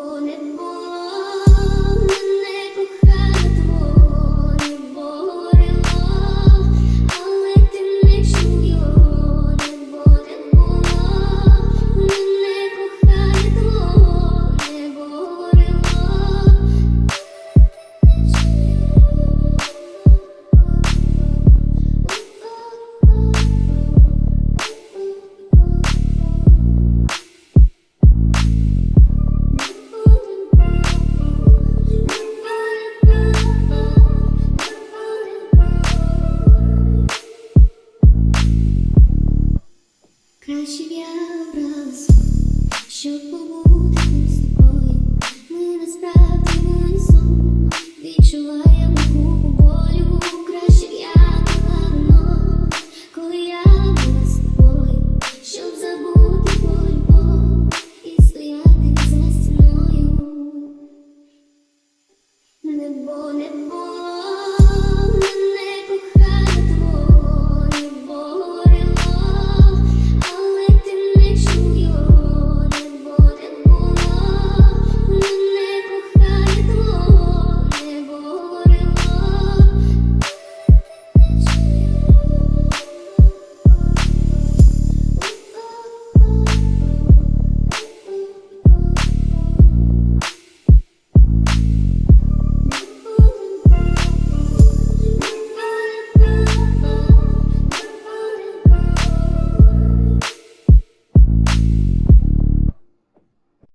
Born and born. Щоб в'ябра, обрала сон,